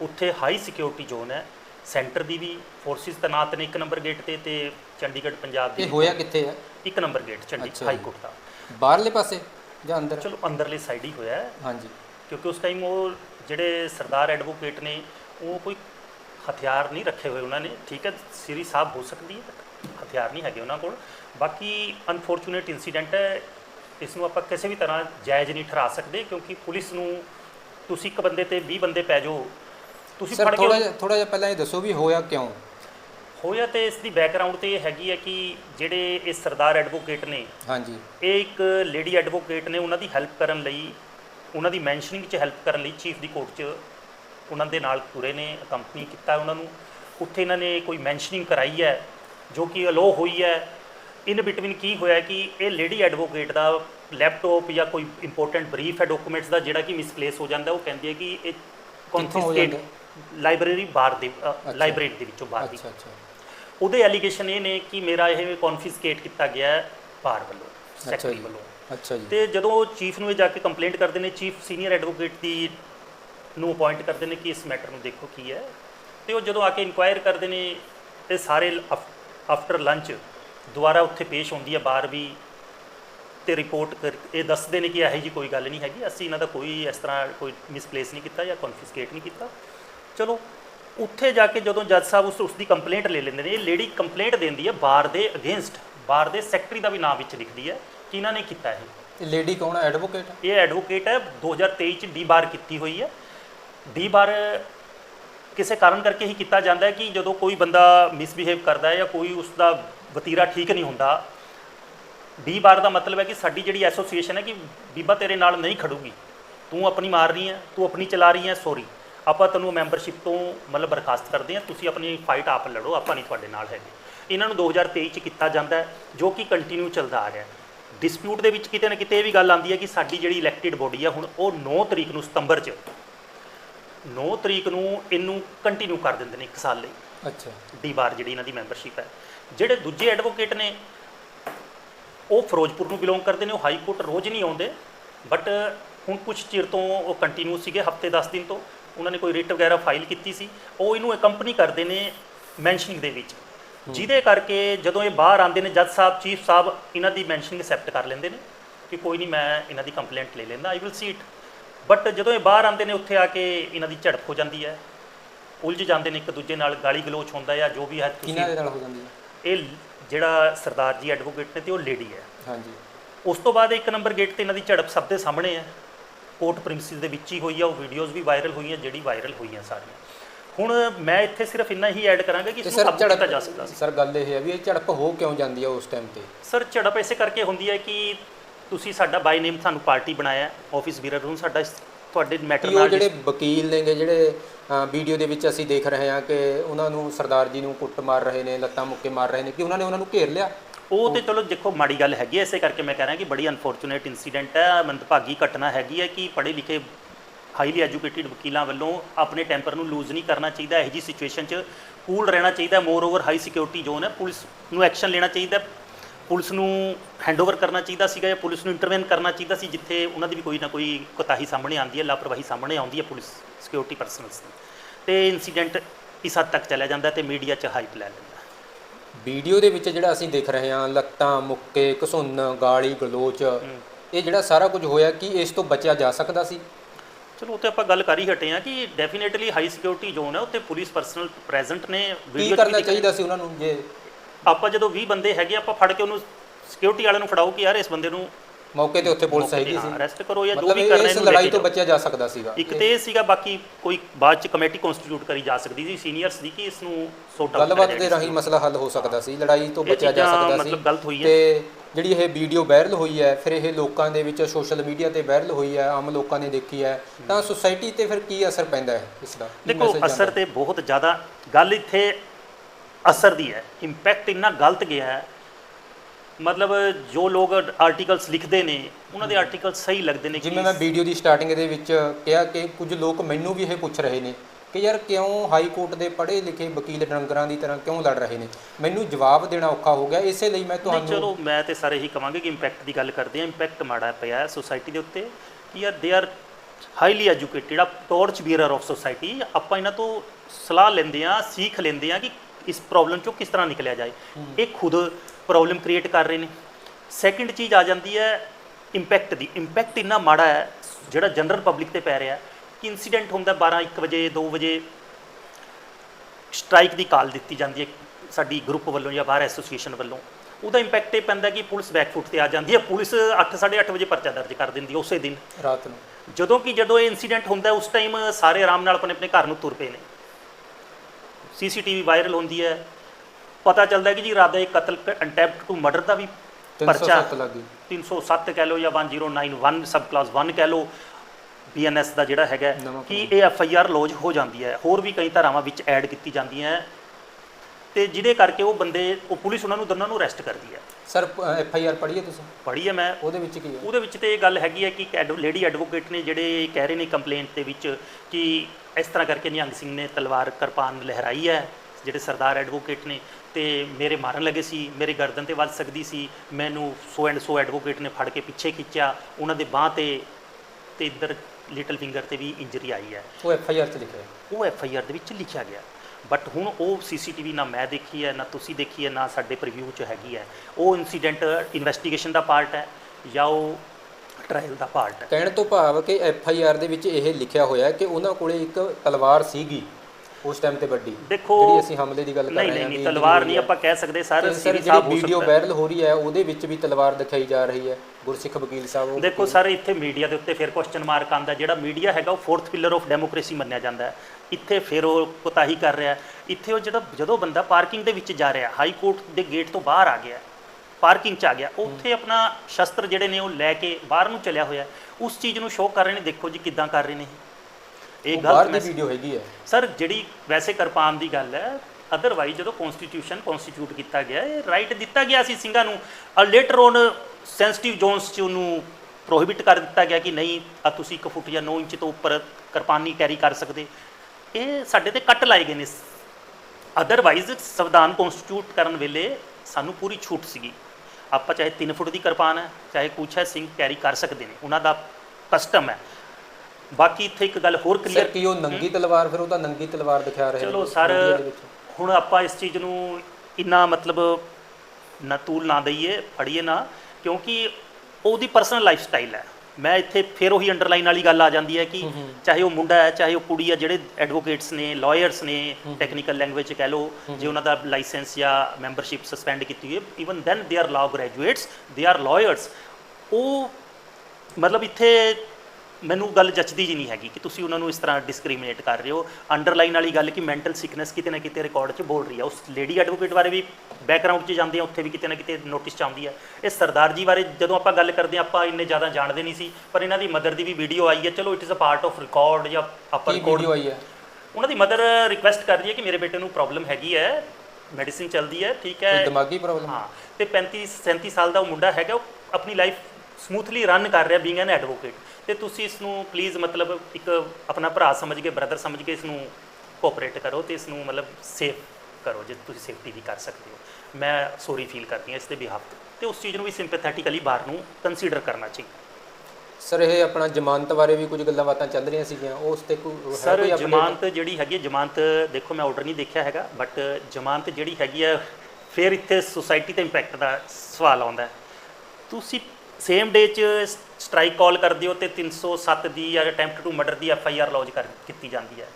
B: ਉੱਥੇ ਹਾਈ ਸਿਕਿਉਰਿਟੀ ਜ਼ੋਨ ਹੈ। ਸੈਂਟਰ ਦੀ ਵੀ ਫੋਰਸਿਸ ਤੈਨਾਤ ਨੇ ਇੱਕ ਨੰਬਰ ਗੇਟ ਤੇ ਤੇ ਚੰਡੀਗੜ੍ਹ ਪੰਜਾਬ ਦੀ
A: ਇਹ ਹੋਇਆ ਕਿੱਥੇ ਹੈ?
B: ਇੱਕ ਨੰਬਰ ਗੇਟ ਚੰਡੀ ਹਾਈ। ਕੋਰਟ ਦਾ।
A: ਬਾਹਰਲੇ ਪਾਸੇ ਜਾਂ ਅੰਦਰ?
B: ਚਲੋ ਅੰਦਰਲੀ ਸਾਈਡ ਹੀ ਹੋਇਆ ਹੈ।
A: ਹਾਂਜੀ।
B: ਕਿਉਂਕਿ ਉਸ ਟਾਈਮ ਉਹ ਜਿਹੜੇ ਸਰਦਾਰ ਐਡਵੋਕੇਟ ਨੇ ਉਹ ਕੋਈ ਹਥਿਆਰ ਨਹੀਂ ਰੱਖੇ ਹੋਏ ਉਹਨਾਂ ਨੇ ਠੀਕ ਹੈ ਸ੍ਰੀ ਸਾਹਿਬ ਹੋ ਸਕਦੀ ਹੈ ਹਥਿਆਰ ਨਹੀਂ ਹੈਗੇ ਉਹਨਾਂ ਕੋਲ। ਬਾਕੀ ਅਨਫੋਰਚੂਨੇਟ ਇਨਸੀਡੈਂਟ ਹੈ ਇਸ ਨੂੰ ਆਪਾਂ ਕਿਸੇ ਵੀ ਤਰ੍ਹਾਂ ਜਾਇਜ਼ ਨਹੀਂ ਠਹਿਰਾ ਸਕਦੇ ਕਿਉਂਕਿ ਪੁਲਿਸ ਨੂੰ ਤੁਸੀਂ ਇੱਕ ਬੰਦੇ ਤੇ 20 ਬੰਦੇ ਪੈ ਜਾਓ ਤੁਸੀਂ ਫੜ
A: ਥੋੜਾ
B: ਕੇ
A: ਜਿਹਾ ਥੋੜਾ ਜਿਹਾ ਪਹਿਲਾਂ ਇਹ ਦੱਸੋ ਵੀ ਹੋਇਆ ਕਿਉਂ?
B: ਹੋਇਆ ਤੇ ਇਸ ਦੀ ਬੈਕਗ੍ਰਾਉਂਡ ਤੇ ਇਹ ਹੈਗੀ ਹੈ ਕਿ ਜਿਹੜੇ ਇਹ ਸਰਦਾਰ ਐਡਵੋਕੇਟ ਨੇ
A: ਹਾਂਜੀ।
B: ਇਹ ਇੱਕ ਲੇਡੀ ਐਡਵੋਕੇਟ ਨੇ ਉਹਨਾਂ ਦੀ ਹੈਲਪ ਕਰਨ ਲਈ ਉਹਨਾਂ ਦੀ ਮੈਂਸ਼ਨਿੰਗ 'ਚ ਹੈਲਪ ਕਰਨ ਲਈ ਚੀਫ ਦੀ ਕੋਰਟ 'ਚ ਉਹਨਾਂ ਦੇ ਨਾਲ ਤੁਰੇ ਨੇ ਕੰਪਨੀ ਕੀਤਾ ਉਹਨਾਂ ਨੂੰ। ਉੱਥੇ ਇਹਨਾਂ ਨੇ ਕੋਈ ਮੈਂਸ਼ਨਿੰਗ ਕਰਾਈ ਹੈ ਜੋ ਕਿ ਅਲੋ ਹੋਈ ਹੈ। ਇਨ ਬਿਟਵੀਨ ਕੀ ਹੋਇਆ ਕਿ ਇਹ ਲੇਡੀ ਐਡਵੋਕੇਟ ਦਾ ਲੈਪਟਾਪ ਜਾਂ ਕੋਈ ਇੰਪੋਰਟੈਂਟ ਬਰੀਫ ਹੈ ਡਾਕੂਮੈਂਟਸ ਦਾ ਜਿਹੜਾ ਕਿ ਮਿਸਪਲੇਸ ਹੋ ਜਾਂਦਾ ਉਹ ਕਹਿੰਦੀ ਹੈ ਕਿ ਇਹ ਕਨਫਿਸਕੇਟ? ਲਾਇਬ੍ਰੇਰੀ ਬਾਹਰ ਦੇ ਲਾਇਬ੍ਰੇਰੀ ਦੇ ਵਿੱਚੋਂ ਬਾਹਰ ਦੀ।
A: ਅੱਛਾ ਅੱਛਾ।
B: ਉਹਦੇ ਐਲੀਗੇਸ਼ਨ ਇਹ ਨੇ ਕਿ ਮੇਰਾ ਇਹ ਕਨਫਿਸਕੇਟ ਕੀਤਾ ਗਿਆ ਹੈ ਬਾਹਰ ਵੱਲੋਂ ਸੈਕਟਰੀ ਵੱਲੋਂ।
A: ਅੱਛਾ ਜੀ।
B: ਤੇ ਜਦੋਂ ਚੀਫ ਨੂੰ ਇਹ ਜਾ ਕੇ ਕੰਪਲੇਂਟ ਕਰਦੇ ਨੇ ਚੀਫ ਸੀਨੀਅਰ ਐਡਵੋਕੇਟ ਦੀ ਨੂੰ ਅਪਾਇੰਟ ਕਰਦੇ ਨੇ ਕਿ ਇਸ ਮੈਟਰ ਨੂੰ ਦੇਖੋ ਕੀ ਹੈ। ਤੇ ਉਹ ਜਦੋਂ ਆ ਕੇ ਇਨਕੁਆਇਰ ਕਰਦੇ ਨੇ ਇਹ ਸਾਰੇ ਆਫਟਰ ਲੰਚ ਦੁਬਾਰਾ ਉੱਥੇ ਪੇਸ਼ ਹੁੰਦੀ ਹੈ ਬਾਹਰ ਵੀ ਤੇ ਰਿਪੋਰਟ ਕਰ ਇਹ ਦੱਸਦੇ ਨੇ ਕਿ ਇਹੋ ਜੀ ਕੋਈ ਗੱਲ ਨਹੀਂ ਹੈਗੀ ਅਸੀਂ ਇਹਨਾਂ ਦਾ ਕੋਈ ਇਸ ਤਰ੍ਹਾਂ ਕੋਈ ਮਿਸਪਲੇਸ ਨਹੀਂ ਕੀਤਾ ਜਾਂ ਕਨਫਿਸਕੇਟ ਨਹੀਂ ਕੀਤਾ। ਚਲੋ ਉੱਥੇ ਜਾ ਕੇ ਜਦੋਂ ਜੱਜ ਸਾਹਿਬ ਉਸ ਉਸ ਦੀ ਕੰਪਲੇਂਟ ਲੈ ਲੈਂਦੇ ਨੇ ਇਹ ਲੇਡੀ ਕੰਪਲੇਂਟ ਦਿੰਦੀ ਹੈ ਬਾਰ ਦੇ ਅਗੇਂਸਟ ਬਾਰ ਦੇ ਸੈਕਟਰੀ ਦਾ ਵੀ ਨਾਮ ਵਿੱਚ ਲਿਖਦੀ ਹੈ ਕਿ ਇਹਨਾਂ ਨੇ ਕੀਤਾ ਇਹ।
A: ਇਹ ਲੇਡੀ ਕੌਣ ਹੈ? ਐਡਵੋਕੇਟ
B: ਇਹ ਐਡਵੋਕੇਟ ਹੈ 2023 ਚ ਡੀ ਬਾਰ ਕੀਤੀ ਹੋਈ ਹੈ। ਡੀ ਬਾਰ ਕਿਸੇ ਕਾਰਨ ਕਰਕੇ ਹੀ ਕੀਤਾ ਜਾਂਦਾ ਹੈ ਕਿ ਜਦੋਂ ਕੋਈ ਬੰਦਾ ਮਿਸਬਿਹੇਵ ਕਰਦਾ ਹੈ ਜਾਂ ਕੋਈ ਉਸ ਦਾ ਵਤੀਰਾ ਠੀਕ ਨਹੀਂ ਹੁੰਦਾ ਡੀ ਬਾਰ ਦਾ ਮਤਲਬ ਹੈ ਕਿ ਸਾਡੀ ਜਿਹੜੀ ਐਸੋਸੀਏਸ਼ਨ ਹੈ ਕਿ ਬੀਬਾ ਤੇਰੇ ਨਾਲ ਨਹੀਂ ਖੜੂਗੀ, ਤੂੰ ਆਪਣੀ ਮਾਰ ਰਹੀ ਹੈ, ਤੂੰ ਆਪਣੀ ਚਲਾ ਰਹੀ ਹੈ ਸੌਰੀ ਆਪਾਂ ਤੈਨੂੰ ਮੈਂਬਰਸ਼ਿਪ ਤੋਂ ਮਤਲਬ ਬਰਖਾਸਤ ਕਰਦੇ ਹਾਂ, ਤੁਸੀਂ ਆਪਣੀ ਫਾਈਟ ਆਪ ਲੜੋ, ਆਪਾਂ ਨਹੀਂ ਤੁਹਾਡੇ ਨਾਲ ਹੈਗੇ। ਇਹਨਾਂ ਨੂੰ 2023 ਚ ਕੀਤਾ ਜਾਂਦਾ ਹੈ, ਜੋ ਕਿ ਕੰਟੀਨਿਊ ਚੱਲਦਾ ਆ ਰਿਹਾ ਹੈ। ਡਿਸਪਿਊਟ ਦੇ ਵਿੱਚ ਕਿਤੇ ਨਾ ਕਿਤੇ ਇਹ ਵੀ ਗੱਲ ਆਉਂਦੀ ਹੈ ਕਿ ਸਾਡੀ ਜਿਹੜੀ ਇਲੈਕਟਿਡ ਬੋਡੀ ਹੈ ਹੁਣ ਉਹ 9 ਤਰੀਕ ਨੂੰ ਸਤੰਬਰ 'ਚ 9 ਤਰੀਕ ਨੂੰ ਇਹਨੂੰ ਕੰਟੀਨਿਊ ਕਰ ਦਿੰਦੇ ਨੇ 1 ਸਾਲ ਲਈ।
A: ਅੱਛਾ।
B: ਡੀ ਬਾਰ ਜਿਹੜੀ ਇਹਨਾਂ ਦੀ ਮੈਂਬਰਸ਼ਿਪ ਹੈ। ਜਿਹੜੇ ਦੂਜੇ ਐਡਵੋਕੇਟ ਨੇ ਉਹ ਫਿਰੋਜ਼ਪੁਰ ਨੂੰ ਬਿਲੋਂਗ ਕਰਦੇ ਨੇ ਉਹ ਹਾਈ ਕੋਰਟ ਰੋਜ਼ ਨਹੀਂ ਆਉਂਦੇ। ਬਟ ਹੁਣ ਕੁਝ ਚਿਰ ਤੋਂ ਉਹ ਕੰਟੀਨਿਊ ਸੀਗੇ ਹਫ਼ਤੇ 10 ਦਿਨ ਤੋਂ। ਉਹਨਾਂ ਨੇ ਕੋਈ ਰਿਟ ਵਗੈਰਾ ਫਾਈਲ ਕੀਤੀ ਸੀ। ਉਹ ਇਹਨੂੰ ਅਕੰਪਨੀ ਕਰਦੇ ਨੇ ਮੈਂਸ਼ਨਿੰਗ ਦੇ ਵਿੱਚ। ਜਿਹਦੇ ਕਰਕੇ ਜਦੋਂ ਇਹ ਬਾਹਰ ਆਉਂਦੇ ਨੇ ਜੱਜ ਸਾਹਿਬ ਚੀਫ ਸਾਹਿਬ ਇਹਨਾਂ ਦੀ ਮੈਂਸ਼ਨਿੰਗ ਐਕਸੈਪਟ ਕਰ ਲੈਂਦੇ ਨੇ ਕਿ ਕੋਈ ਨਹੀਂ ਮੈਂ ਇਹਨਾਂ ਦੀ ਕੰਪਲੇਂਟ ਲੈ ਲੈਂਦਾ I will see it but ਜਦੋਂ ਇਹ ਬਾਹਰ ਆਉਂਦੇ ਨੇ ਉੱਥੇ ਆ ਕੇ ਇਹਨਾਂ ਦੀ ਝੜਪ ਹੋ ਜਾਂਦੀ ਹੈ। ਉਲਝ ਜਾਂਦੇ ਨੇ ਇੱਕ ਦੂਜੇ ਨਾਲ ਗਾਲੀ ਗਲੋਚ ਹੁੰਦਾ ਹੈ ਜੋ ਵੀ ਹੈ
A: ਕਿਹਨਾਂ ਦੇ ਨਾਲ ਹੋ ਜਾਂਦੀ ਹੈ?
B: ਇਹ ਜਿਹੜਾ ਸਰਦਾਰ ਜੀ ਐਡਵੋਕੇਟ ਨੇ ਤੇ ਉਹ ਲੇਡੀ ਹੈ।
A: ਹਾਂਜੀ।
B: ਉਸ ਤੋਂ ਬਾਅਦ ਇੱਕ ਨੰਬਰ ਗੇਟ ਤੇ ਇਹਨਾਂ ਦੀ ਝੜਪ ਸਭ ਦੇ ਸਾਹਮਣੇ ਹੈ। ਕੋਰਟ ਪ੍ਰਿੰਸਿਸ ਦੇ ਵਿੱਚ ਹੀ ਹੋਈ ਆ ਉਹ ਵੀਡੀਓਜ਼ ਵੀ ਵਾਇਰਲ ਹੋਈਆਂ ਜਿਹੜੀ ਵਾਇਰਲ ਹੋਈਆਂ ਸਾਰੀਆਂ। ਹੁਣ ਮੈਂ ਇੱਥੇ ਸਿਰਫ ਇੰਨਾ ਹੀ ਐਡ ਕਰਾਂਗਾ ਕਿ ਇਸ ਨੂੰ ਕਾਬੂ ਕੀਤਾ ਜਾ ਸਕਦਾ ਸੀ।
A: ਸਰ ਗੱਲ ਇਹ ਹੈ ਵੀ ਇਹ ਝੜਪ ਹੋ ਕਿਉਂ ਜਾਂਦੀ ਹੈ ਉਸ ਟਾਈਮ ਤੇ?
B: ਸਰ ਝੜਪ ਇਸੇ ਕਰਕੇ ਹੁੰਦੀ ਹੈ ਕਿ ਤੁਸੀਂ ਸਾਡਾ ਬਾਈ ਨੇਮ ਸਾਨੂੰ ਪਾਰਟੀ ਬਣਾਇਆ ਆਫਿਸ ਵੀਰਰ ਨੂੰ ਸਾਡਾ ਇਸ- ਤੁਹਾਡੇ ਮੈਟਰ
A: ਕੀ ਉਹ
B: ਨਾਲ
A: ਜਿਹੜੇ ਵਕੀਲ ਨੇਗੇ ਜਿਹੜੇ ਵੀਡੀਓ ਦੇ ਵਿੱਚ ਅਸੀਂ ਦੇਖ ਰਹੇ ਹਾਂ ਕਿ ਉਹਨਾਂ ਨੂੰ ਸਰਦਾਰ ਜੀ ਨੂੰ ਕੁੱਟ ਮਾਰ ਰਹੇ ਨੇ ਲੱਤਾਂ ਮੁੱਕੇ ਮਾਰ ਰਹੇ ਨੇ ਕਿ ਉਹਨਾਂ ਨੇ ਉਹਨਾਂ ਨੂੰ ਘੇਰ ਲਿਆ?
B: ਉਹ ਤੇ ਚਲੋ ਦੇਖੋ ਮਾੜੀ ਗੱਲ ਹੈਗੀ ਐ ਇਸੇ ਕਰਕੇ ਮੈਂ ਕਹਿ ਰਿਹਾ ਕਿ ਬੜੀ ਅਨਫੋਰਚੂਨੇਟ ਇਨਸੀਡੈਂਟ ਹੈ ਮੰਦਭਾਗੀ ਘਟਨਾ ਹੈਗੀ ਹੈ ਕਿ ਪੜ੍ਹੇ ਲਿਖੇ ਹਾਈਲੀ ਐਜੂਕੇਟਿਡ ਵਕੀਲਾਂ ਵੱਲੋਂ ਆਪਣੇ ਟੈਂਪਰ ਨੂੰ ਲੂਜ਼ ਨਹੀਂ ਕਰਨਾ ਚਾਹੀਦਾ ਇਹੋ ਜੀ ਸਿਚੁਏਸ਼ਨ 'ਚ ਕੂਲ ਰਹਿਣਾ ਚਾਹੀਦਾ moreover high security zone ਹੈ ਪੁਲਿਸ ਨੂੰ ਐਕਸ਼ਨ ਲੈਣਾ ਚਾਹੀਦਾ ਪੁਲਿਸ ਨੂੰ ਹੈਂਡਓਵਰ ਕਰਨਾ ਚਾਹੀਦਾ ਸੀਗਾ ਜਾਂ ਪੁਲਿਸ ਨੂੰ ਇੰਟਰਵੈਨ ਕਰਨਾ ਚਾਹੀਦਾ ਸੀ ਜਿੱਥੇ ਉਹਨਾਂ ਦੀ ਵੀ ਕੋਈ ਨਾ ਕੋਈ ਕੋਤਾਹੀ ਸਾਹਮਣੇ ਆਉਂਦੀ ਹੈ ਲਾਪਰਵਾਹੀ ਸਾਹਮਣੇ ਆਉਂਦੀ ਹੈ ਪੁਲਿਸ ਸਿਕਿਉਰਿਟੀ ਪਰਸਨਲਸ ਦੀ। ਤੇ ਇਨਸੀਡੈਂਟ ਇਸ ਹੱਦ ਤੱਕ ਚਲਾ ਜਾਂਦਾ ਤੇ ਮੀਡੀਆ 'ਚ ਹਾਈਪ ਲੈ ਲੈਂਦਾ।
A: ਵੀਡੀਓ ਦੇ ਵਿੱਚ ਜਿਹੜਾ ਅਸੀਂ ਦੇਖ ਰਹੇ ਹਾਂ ਲੱਤਾਂ ਮੁੱਕੇ ਘਸੁੰਨ ਗਾਲੀ ਗਲੋਚ ਇਹ ਜਿਹੜਾ ਸਾਰਾ ਕੁਝ ਹੋਇਆ ਕੀ ਇਸ ਤੋਂ ਬਚਿਆ ਜਾ ਸਕਦਾ ਸੀ?
B: ਚਲੋ ਉੱਤੇ ਆਪਾਂ ਗੱਲ ਕਰ ਹੀ ਹਟੇ ਆ ਕਿ ਡੈਫੀਨੇਟਲੀ ਹਾਈ ਸਿਕਿਉਰਿਟੀ ਜ਼ੋਨ ਹੈ ਉੱਤੇ ਪੁਲਿਸ ਪਰਸਨਲ ਪ੍ਰੈਜ਼ੈਂਟ ਨੇ ਵੀਡੀਓ
A: ਕਰਨਾ ਚਾਹੀਦਾ ਸੀ ਉਹਨਾਂ ਨੂੰ ਜੇ
B: ਆਪਾਂ ਜਦੋਂ 20 ਬੰਦੇ ਹੈਗੇ ਆਪਾਂ ਫੜ ਕੇ ਉਹਨੂੰ ਸਿਕਿਉਰਿਟੀ ਵਾਲਿਆਂ ਨੂੰ ਫੜਾਓ ਕਿ ਯਾਰ ਇਸ ਬੰਦੇ ਨੂੰ
A: ਮੌਕੇ ਤੇ ਉੱਥੇ ਪੁਲਿਸ ਹੈਗੀ ਸੀ।
B: ਅਰੈਸਟ ਕਰੋ ਜਾਂ ਜੋ ਵੀ ਕਰਨਾ
A: ਇਸ ਲੜਾਈ ਤੋਂ। ਬਚਿਆ ਜਾ ਸਕਦਾ ਸੀਗਾ।
B: ਇੱਕ ਤੇ ਇਹ ਸੀਗਾ ਬਾਕੀ ਕੋਈ ਬਾਅਦ ਚ ਕਮੇਟੀ ਕਨਸਟੀਟਿਊਟ ਕਰੀ ਜਾ ਸਕਦੀ ਸੀ ਸੀਨੀਅਰਸ ਦੀ ਕਿ ਇਸ ਨੂੰ ਸੋਟ
A: ਗੱਲਬਾਤ ਦੇ ਰਾਹੀਂ ਮਸਲਾ ਹੱਲ ਹੋ ਸਕਦਾ ਸੀ ਲੜਾਈ ਤੋਂ ਬਚਿਆ ਜਾ ਸਕਦਾ ਸੀ।
B: ਮਤਲਬ ਗਲਤ ਹੋਈ ਹੈ।
A: ਤੇ ਜਿਹੜੀ ਇਹ ਵੀਡੀਓ ਵਾਇਰਲ ਹੋਈ ਹੈ ਫਿਰ ਇਹ ਲੋਕਾਂ ਦੇ ਵਿੱਚ ਸੋਸ਼ਲ ਮੀਡੀਆ ਤੇ ਵਾਇਰਲ ਹੋਈ ਹੈ ਆਮ ਲੋਕਾਂ ਨੇ ਦੇਖੀ ਹੈ ਤਾਂ ਸੁਸਾਇਟੀ ਤੇ ਫਿਰ ਕੀ ਅਸਰ ਪੈਂਦਾ ਹੈ ਇਸ ਦਾ?
B: ਦੇਖੋ ਅਸਰ ਤੇ ਬਹੁਤ ਜ਼ਿਆਦਾ। ਗੱਲ ਇੱਥੇ ਅਸਰ ਦੀ ਹੈ ਇੰਪੈਕਟ ਇੰਨਾ ਗਲਤ ਗਿਆ ਹੈ। ਮਤਲਬ ਜੋ ਲੋਕ ਆਰਟੀਕਲਸ ਲਿਖਦੇ ਨੇ ਉਹਨਾਂ ਦੇ ਆਰਟੀਕਲ ਸਹੀ ਲੱਗਦੇ ਨੇ
A: ਜਿਵੇਂ ਮੈਂ ਵੀਡੀਓ ਦੀ ਸਟਾਰਟਿੰਗ ਦੇ ਵਿੱਚ ਕਿਹਾ ਕਿ ਕੁਝ ਲੋਕ ਮੈਨੂੰ ਵੀ ਇਹ ਪੁੱਛ ਰਹੇ ਨੇ ਕਿ ਯਾਰ ਕਿਉਂ ਹਾਈ ਕੋਰਟ ਦੇ ਪੜ੍ਹੇ ਲਿਖੇ ਵਕੀਲ ਡੰਗਰਾਂ ਦੀ ਤਰ੍ਹਾਂ ਕਿਉਂ ਲੜ ਰਹੇ ਨੇ? ਮੈਨੂੰ ਜਵਾਬ ਦੇਣਾ ਔਖਾ ਹੋ ਗਿਆ ਇਸੇ ਲਈ ਮੈਂ ਤੁਹਾਨੂੰ
B: ਚਲੋ ਮੈਂ ਤੇ ਸਾਰੇ ਹੀ ਕਵਾਂਗੇ ਕਿ ਇੰਪੈਕਟ ਦੀ ਗੱਲ ਕਰਦੇ ਆ ਇੰਪੈਕਟ ਮਾੜਾ ਪਿਆ ਹੈ ਸੋਸਾਇਟੀ ਦੇ ਉੱਤੇ ਕਿ ਯਾਰ they are highly educated a torch bearer of society ਆਪਾਂ ਇਹਨਾਂ ਤੋਂ ਸਲਾਹ ਲੈਂਦੇ ਆ ਸੀਖ ਲੈਂਦੇ ਆ ਕਿ ਇਸ ਪ੍ਰੋਬਲਮ ਚੋਂ ਕਿਸ ਤਰ੍ਹਾਂ ਨਿਕਲਿਆ ਜਾਏ। ਇਹ ਖੁਦ ਪ੍ਰੋਬਲਮ ਕ੍ਰੀਏਟ ਕਰ ਰਹੇ ਨੇ। ਸੈਕਿੰਡ ਚੀਜ਼ ਆ ਜਾਂਦੀ ਹੈ ਇੰਪੈਕਟ ਦੀ। ਇੰਪੈਕਟ ਇੰਨਾ ਮਾੜਾ ਹੈ ਜਿਹੜਾ ਜਨਰਲ ਪਬਲਿਕ ਤੇ ਪੈ ਰਿਹਾ ਕਿ ਇਨਸੀਡੈਂਟ ਹੁੰਦਾ 12 1 ਵਜੇ 2 ਵਜੇ ਸਟ੍ਰਾਈਕ ਦੀ ਕਾਲ ਦਿੱਤੀ ਜਾਂਦੀ ਹੈ ਸਾਡੀ ਗਰੁੱਪ ਵੱਲੋਂ ਜਾਂ ਬਾਹਰ ਐਸੋਸੀਏਸ਼ਨ ਵੱਲੋਂ। ਉਹਦਾ ਇੰਪੈਕਟ ਇਹ ਪੈਂਦਾ ਕਿ ਪੁਲਿਸ ਬੈਕਫੁੱਟ ਤੇ ਆ ਜਾਂਦੀ ਹੈ। ਪੁਲਿਸ 8:30 ਵਜੇ ਪਰਚਾ ਦਰਜ ਕਰ ਦਿੰਦੀ ਹੈ ਉਸੇ ਦਿਨ।
A: ਰਾਤ ਨੂੰ।
B: ਜਦੋਂ ਕਿ ਜਦੋਂ ਇਹ ਇਨਸੀਡੈਂਟ ਹੁੰਦਾ ਉਸ ਟਾਈਮ ਸਾਰੇ ਆਰਾਮ ਨਾਲ ਆਪਣੇ ਆਪਣੇ ਘਰ ਨੂੰ ਤੁਰ ਪਏ ਨੇ। ਸੀਸੀਟੀਵੀ ਵਾਇਰਲ ਹੁੰਦੀ ਹੈ। ਪਤਾ ਚੱਲਦਾ ਕਿ ਜੀ ਰਾਦਾ ਇੱਕ ਕਤਲ ਅਟੈਂਪਟ ਟੂ ਮਰਡਰ ਦਾ ਵੀ ਪਰਚਾ
A: 307 ਲੱਗੀ
B: 307 ਕਹਿ ਲਓ ਜਾਂ 1091 ਸਬ ਕਲਾਸ 1 ਕਹਿ ਲਓ। ਬੀਐਨਐਸ ਦਾ ਜਿਹੜਾ ਹੈਗਾ ਕਿ ਇਹ ਐਫਆਈਆਰ ਲੌਜ ਹੋ ਜਾਂਦੀ ਹੈ। ਹੋਰ ਵੀ ਕਈ ਧਾਰਾਵਾਂ ਵਿੱਚ ਐਡ ਕੀਤੀ ਜਾਂਦੀਆਂ ਤੇ ਜਿਹਦੇ ਕਰਕੇ ਉਹ ਬੰਦੇ ਉਹ ਪੁਲਿਸ ਉਹਨਾਂ ਨੂੰ ਦੋਨਾਂ ਨੂੰ ਅਰੈਸਟ ਕਰਦੀ ਹੈ।
A: ਸਰ ਐਫ ਆਈ ਆਰ ਪੜ੍ਹੀਏ ਤੁਸੀਂ?
B: ਪੜ੍ਹੀ ਹੈ ਮੈਂ।
A: ਉਹਦੇ ਵਿੱਚ ਕੀ ਹੈ?
B: ਉਹਦੇ ਵਿੱਚ ਤੇ ਇਹ ਗੱਲ ਹੈਗੀ ਹੈ ਕਿ ਲੇਡੀ ਐਡਵੋਕੇਟ ਨੇ ਜਿਹੜੇ ਕਹਿ ਰਹੇ ਨੇ ਕੰਪਲੇਂਟ ਦੇ ਵਿੱਚ ਕਿ ਇਸ ਤਰ੍ਹਾਂ ਕਰਕੇ ਨਿਹੰਗ ਸਿੰਘ ਨੇ ਤਲਵਾਰ ਕਿਰਪਾਨ ਲਹਿਰਾਈ ਹੈ ਜਿਹੜੇ ਸਰਦਾਰ ਐਡਵੋਕੇਟ ਨੇ। ਤੇ ਮੇਰੇ ਮਾਰਨ ਲੱਗੇ ਸੀ ਮੇਰੇ ਗਰਦਨ ਤੇ ਵੱਜ ਸਕਦੀ ਸੀ। ਮੈਨੂੰ ਸੋ ਐਂਡ ਸੋ ਐਡਵੋਕੇਟ ਨੇ ਫੜ ਕੇ ਪਿੱਛੇ ਖਿੱਚਿਆ। ਉਹਨਾਂ ਦੇ ਬਾਹ ਤੇ ਤੇ ਇੱਧਰ ਲਿਟਲ ਫਿੰਗਰ ਤੇ ਵੀ ਇੰਜਰੀ ਆਈ ਹੈ।
A: ਉਹ ਐਫ ਆਈ ਆਰ 'ਚ ਲਿਖਿਆ ਹੈ।
B: ਉਹ ਐਫ ਆਈ ਆਰ ਦੇ ਵਿੱਚ ਲਿਖਿਆ ਗਿਆ। ਬਟ ਹੁਣ ਉਹ ਸੀਸੀਟੀਵੀ ਨਾ ਮੈਂ ਦੇਖੀ ਹੈ, ਨਾ ਤੁਸੀਂ ਦੇਖੀ ਹੈ, ਨਾ ਸਾਡੇ ਪ੍ਰੀਵਿਊ 'ਚ ਹੈਗੀ ਹੈ। ਉਹ ਇਨਸੀਡੈਂਟ ਇਨਵੈਸਟੀਗੇਸ਼ਨ ਦਾ ਪਾਰਟ ਹੈ ਜਾਂ ਉਹ ਟ੍ਰਾਇਲ ਦਾ ਪਾਰਟ ਹੈ।
A: ਕਹਿਣ ਤੋਂ ਭਾਵ ਕਿ ਐਫ ਆਈ ਆਰ ਦੇ ਵਿੱਚ ਇਹ ਲਿਖਿਆ ਹੋਇਆ ਹੈ ਕਿ ਉਹਨਾਂ ਕੋਲੇ ਇੱਕ ਤਲਵਾਰ ਸੀਗੀ। ਉਸ ਟਾਈਮ ਤੇ ਵੱਡੀ
B: ਦੇਖੋ
A: ਜਿਹੜੀ ਅਸੀਂ ਹਮਲੇ ਦੀ ਗੱਲ ਕਰ
B: ਨਹੀਂ
A: ਰਹੇ
B: ਨਹੀਂ
A: ਹਾਂ
B: ਨਹੀਂ
A: ਵੀ
B: ਤਲਵਾਰ ਨਹੀਂ ਆਪਾਂ ਕਹਿ ਸਕਦੇ। ਸਰ
A: ਸਰ
B: ਸਾਹਿਬ ਹੋ
A: ਵੀਡੀਓ ਵਾਇਰਲ ਹੋ ਰਹੀ ਹੈ ਉਹਦੇ ਵਿੱਚ ਵੀ ਤਲਵਾਰ ਦਿਖਾਈ ਜਾ ਰਹੀ ਹੈ ਗੁਰਸਿੱਖ ਵਕੀਲ ਸਾਹਿਬ
B: ਦੇਖੋ ਸਰ ਇੱਥੇ ਮੀਡੀਆ ਦੇ ਉੱਤੇ ਫਿਰ ਕੁਐਸਚਨ ਮਾਰਕ ਆਉਂਦਾ ਜਿਹੜਾ ਮੀਡੀਆ ਹੈਗਾ ਉਹ ਫੋਰਥ ਪਿਲਰ ਆਫ ਡੈਮੋਕ੍ਰੇਸੀ ਮੰਨਿਆ ਜਾਂਦਾ ਹੈ ਇੱਥੇ ਫਿਰ ਉਹ ਕੋਤਾਹੀ ਕਰ ਰਿਹਾ। ਇੱਥੇ ਉਹ ਜਿਹੜਾ ਜਦੋਂ ਬੰਦਾ ਪਾਰਕਿੰਗ ਦੇ ਵਿੱਚ ਜਾ ਰਿਹਾ ਹਾਈ ਕੋਰਟ ਦੇ ਗੇਟ ਤੋਂ ਬਾਹਰ ਆ ਗਿਆ ਪਾਰਕਿੰਗ 'ਚ ਆ ਗਿਆ ਉੱਥੇ ਆਪਣਾ ਸ਼ਸਤਰ ਜਿਹੜੇ ਨੇ ਉਹ ਲੈ ਕੇ ਬਾਹਰ ਨੂੰ ਚੱਲਿਆ ਹੋਇਆ। ਉਸ ਚੀਜ਼ ਨੂੰ ਸ਼ੋਅ ਕਰ ਰਹੇ ਨੇ ਦੇਖੋ ਜੀ ਕਿਦਾਂ ਕਰ ਰਹੇ ਨੇ ਇਹ ਗਲਤ
A: ਦੀ ਵੀਡੀਓ ਹੈਗੀ ਹੈ
B: ਸਰ ਜਿਹੜੀ ਵੈਸੇ ਕਿਰਪਾਨ ਦੀ ਗੱਲ ਹੈ ਅਦਰਵਾਈਜ਼ ਜਦੋਂ ਕਨਸਟੀਟਿਊਸ਼ਨ ਕਨਸਟੀਟਿਊਟ ਕੀਤਾ ਗਿਆ ਇਹ ਰਾਈਟ ਦਿੱਤਾ ਗਿਆ ਸੀ ਸਿੰਘਾਂ ਨੂੰ। ਆ ਲੇਟਰ ਔਨ ਸੈਂਸਿਟਿਵ ਜ਼ੋਨਸ 'ਚ ਉਹਨੂੰ ਪ੍ਰੋਹਿਬਿਟ ਕਰ ਦਿੱਤਾ ਗਿਆ ਕਿ ਨਹੀਂ ਆ ਤੁਸੀਂ 1 ਫੁੱਟ ਜਾਂ 9 ਇੰਚ ਤੋਂ ਉੱਪਰ ਕਿਰਪਾਨ ਕੈਰੀ ਕਰ ਸਕਦੇ। ਇਹ ਸਾਡੇ ਤੇ ਕੱਟ ਲਾਏ ਗਏ ਨੇ। ਅਦਰਵਾਈਜ਼ ਸੰਵਿਧਾਨ ਕਨਸਟੀਟਿਊਟ ਕਰਨ ਵੇਲੇ ਸਾਨੂੰ ਪੂਰੀ ਛੂਟ ਸੀਗੀ। ਆਪਾਂ ਚਾਹੇ 3 ਫੁੱਟ ਦੀ ਕਿਰਪਾਨ ਹੈ ਚਾਹੇ ਕੁਛ ਹੈ ਸਿੰਘ ਕੈਰੀ ਕਰ ਸਕਦੇ ਨੇ। ਉਹਨਾਂ ਦਾ ਕਸਟਮ ਹੈ। ਬਾਕੀ ਇੱਥੇ ਇੱਕ ਗੱਲ ਹੋਰ
A: ਸਰ
B: ਕਲੀਅਰ
A: ਕੀ ਉਹ ਨੰਗੀ ਤਲਵਾਰ ਫਿਰ ਉਹ ਤਾਂ ਨੰਗੀ ਤਲਵਾਰ ਦਿਖਾ ਰਹੇ
B: ਚਲੋ ਸਰ
A: media ਦੇ ਵਿੱਚ।
B: ਹੁਣ ਆਪਾਂ ਇਸ ਚੀਜ਼ ਨੂੰ ਇੰਨਾ ਮਤਲਬ ਨਾ ਤੂਲ ਨਾ ਦਈਏ ਫੜੀਏ ਨਾ ਕਿਉਂਕਿ ਉਹਦੀ ਪਰਸਨਲ ਲਾਈਫ ਸਟਾਈਲ ਹੈ। ਮੈਂ ਇੱਥੇ ਫਿਰ ਉਹੀ ਅੰਡਰਲਾਈਨ ਵਾਲੀ ਗੱਲ ਆ ਜਾਂਦੀ ਹੈ ਕਿ ਚਾਹੇ ਉਹ ਮੁੰਡਾ ਹੈ ਚਾਹੇ ਉਹ ਕੁੜੀ ਹੈ ਜਿਹੜੇ ਐਡਵੋਕੇਟਸ ਨੇ ਲਾਇਰਸ ਨੇ ਟੈਕਨੀਕਲ ਲੈਂਗੁਏਜ ਕਹਿ ਲਓ ਜੇ ਉਹਨਾਂ ਦਾ ਲਾਇਸੈਂਸ ਜਾਂ ਮੈਂਬਰਸ਼ਿਪ ਸਸਪੈਂਡ ਕੀਤੀ ਹੋਈ ਹੈ even then they are law graduates they are lawyers ਉਹ ਮਤਲਬ ਇੱਥੇ ਮੈਨੂੰ ਗੱਲ ਜੱਚਦੀ ਜੀ ਨਹੀਂ ਹੈਗੀ ਕਿ ਤੁਸੀਂ ਉਹਨਾਂ ਨੂੰ ਇਸ ਤਰ੍ਹਾਂ ਡਿਸਕ੍ਰਿਮੀਨੇਟ ਕਰ ਰਹੇ ਹੋ। ਅੰਡਰਲਾਈਨ ਵਾਲੀ ਗੱਲ ਕਿ ਮੈਂਟਲ ਸਿਕਨੈਸ ਕਿਤੇ ਨਾ ਕਿਤੇ ਰਿਕਾਰਡ 'ਚ ਬੋਲ ਰਹੀ ਹੈ ਉਸ ਲੇਡੀ ਐਡਵੋਕੇਟ ਬਾਰੇ ਵੀ ਬੈਕਗ੍ਰਾਉਂਡ 'ਚ ਜਾਂਦੇ ਆ ਉੱਥੇ ਵੀ ਕਿਤੇ ਨਾ ਕਿਤੇ ਨੋਟਿਸ 'ਚ ਆਉਂਦੀ ਹੈ ਇਹ ਸਰਦਾਰ ਜੀ ਬਾਰੇ ਜਦੋਂ ਆਪਾਂ ਗੱਲ ਕਰਦੇ ਹਾਂ ਆਪਾਂ ਇੰਨੇ ਜ਼ਿਆਦਾ ਜਾਣਦੇ ਨਹੀਂ ਸੀ ਪਰ ਇਹਨਾਂ ਦੀ ਮਦਰ ਦੀ ਵੀ ਵੀਡੀਓ ਆਈ ਹੈ ਚਲੋ it is a part of record ਜਾਂ ਅਪਰ
A: ਕੀ
B: ਰਿਕਾਰਡ
A: ਵੀਡੀਓ ਆਈ ਹੈ
B: ਉਹਨਾਂ ਦੀ ਮਦਰ ਰਿਕੁਐਸਟ ਕਰ ਰਹੀ ਹੈ ਕਿ ਮੇਰੇ ਬੇਟੇ ਨੂੰ ਪ੍ਰੋਬਲਮ ਹੈਗੀ ਹੈ ਮੈਡੀਸਿਨ ਚੱਲਦੀ ਹੈ ਠੀਕ ਹੈ
A: ਦਿਮਾਗੀ ਪ੍ਰੋਬਲਮ
B: ਹਾਂ ਤੇ 35 37 ਸਾਲ ਦਾ ਉਹ ਮੁੰਡਾ ਹੈਗਾ ਉਹ ਆਪਣੀ ਲਾਈਫ ਸਮੂਥਲੀ ਰਨ ਕਰ ਰਿਹਾ ਬੀਇੰਗ ਐਨ ਐਡਵੋਕੇਟ ਤੇ ਤੁਸੀਂ ਇਸ ਨੂੰ ਪਲੀਜ਼ ਮਤਲਬ ਇੱਕ ਆਪਣਾ ਭਰਾ ਸਮਝ ਕੇ ਬ੍ਰਦਰ ਸਮਝ ਕੇ ਇਸ ਨੂੰ ਕੋਆਪਰੇਟ ਕਰੋ ਤੇ ਇਸ ਨੂੰ ਮਤਲਬ ਸੇਫ ਕਰੋ ਜੇ ਤੁਸੀਂ ਸੇਫਟੀ ਦੀ ਕਰ ਸਕਦੇ ਹੋ। ਮੈਂ ਸੌਰੀ ਫੀਲ ਕਰਦੀ ਹਾਂ ਇਸ ਦੇ ਬਿਹਾਫ ਤੇ। ਤੇ ਉਸ ਚੀਜ਼ ਨੂੰ ਵੀ ਸਿੰਪੈਥੈਟਿਕਲੀ ਬਾਹਰ ਨੂੰ ਕੰਸੀਡਰ ਕਰਨਾ ਚਾਹੀਦਾ।
A: ਸਰ ਇਹ ਆਪਣਾ ਜ਼ਮਾਨਤ ਬਾਰੇ ਵੀ ਕੁਝ ਗੱਲਾਂ ਬਾਤਾਂ ਚੱਲ ਰਹੀਆਂ ਸੀਗੀਆਂ ਉਸ ਤੇ ਕੋਈ
B: ਸਰ? ਜ਼ਮਾਨਤ ਜਿਹੜੀ ਹੈਗੀ ਜ਼ਮਾਨਤ ਦੇਖੋ ਮੈਂ ਆਰਡਰ ਨਹੀਂ ਦੇਖਿਆ ਹੈਗਾ ਬਟ ਜ਼ਮਾਨਤ ਜਿਹੜੀ ਹੈਗੀ ਹੈ ਫਿਰ ਇੱਥੇ ਸੁਸਾਇਟੀ ਤੇ ਇੰਪੈਕਟ ਦਾ ਸਵਾਲ ਆਉਂਦਾ ਤੁਸੀਂ ਸੇਮ ਡੇ 'ਚ ਸਟ੍ਰਾਈਕ ਕਾਲ ਕਰਦੇ ਹੋ ਤੇ 307 ਦੀ ਜਾਂ ਅਟੈਂਪਟ ਟੂ ਮਰਡਰ ਦੀ ਐਫ ਆਈ ਆਰ ਲੌਜ ਕਰ ਕੀਤੀ ਜਾਂਦੀ ਹੈ।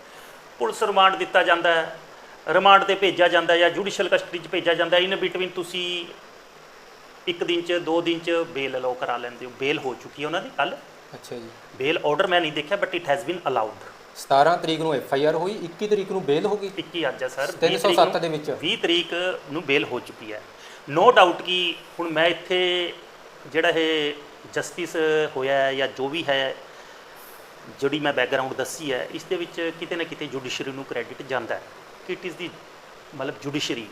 B: ਪੁਲਿਸ ਰਿਮਾਂਡ ਦਿੱਤਾ ਜਾਂਦਾ ਹੈ ਰਿਮਾਂਡ ਤੇ ਭੇਜਿਆ ਜਾਂਦਾ ਹੈ ਜਾਂ ਜੁਡੀਸ਼ੀਅਲ ਕਸਟਡੀ 'ਚ ਭੇਜਿਆ ਜਾਂਦਾ ਹੈ। ਇਨ ਬਿਟਵੀਨ ਤੁਸੀਂ ਇੱਕ ਦਿਨ ਚ ਦੋ ਦਿਨ ਚ ਬੇਲ ਅਲਾਉ ਕਰਾ ਲੈਂਦੇ ਹੋ। ਬੇਲ ਹੋ ਚੁੱਕੀ ਹੈ ਉਹਨਾਂ ਦੀ ਕੱਲ
A: ਅੱਛਾ ਜੀ।
B: ਬੇਲ ਆਰਡਰ ਮੈਂ ਨਹੀਂ ਦੇਖਿਆ but it has been allowed
A: 17 ਤਰੀਕ ਨੂੰ ਐਫ ਆਈ ਆਰ ਹੋਈ 21 ਤਰੀਕ ਨੂੰ ਬੇਲ ਹੋ ਗਈ?
B: 21 ਅੱਜ ਹੈ ਸਰ।
A: 307 ਦੇ ਵਿੱਚ।
B: 20 ਤਰੀਕ ਨੂੰ ਬੇਲ ਹੋ ਚੁੱਕੀ ਹੈ। ਨੋ ਡਾਊਟ ਕਿ ਹੁਣ ਮੈਂ ਇੱਥੇ ਜਿਹੜਾ ਇਹ ਜਸਟਿਸ ਹੋਇਆ ਹੈ ਜਾਂ ਜੋ ਵੀ ਹੈ ਜਿਹੜੀ ਮੈਂ ਬੈਕਗ੍ਰਾਉਂਡ ਦੱਸੀ ਹੈ ਇਸ ਦੇ ਵਿੱਚ ਕਿਤੇ ਨਾ ਕਿਤੇ ਜੁਡੀਸ਼ਰੀ ਨੂੰ ਕ੍ਰੈਡਿਟ ਜਾਂਦਾ ਹੈ ਕਿ ਇਟ ਇਜ਼ ਦੀ ਮਤਲਬ ਜੁਡੀਸ਼ਰੀ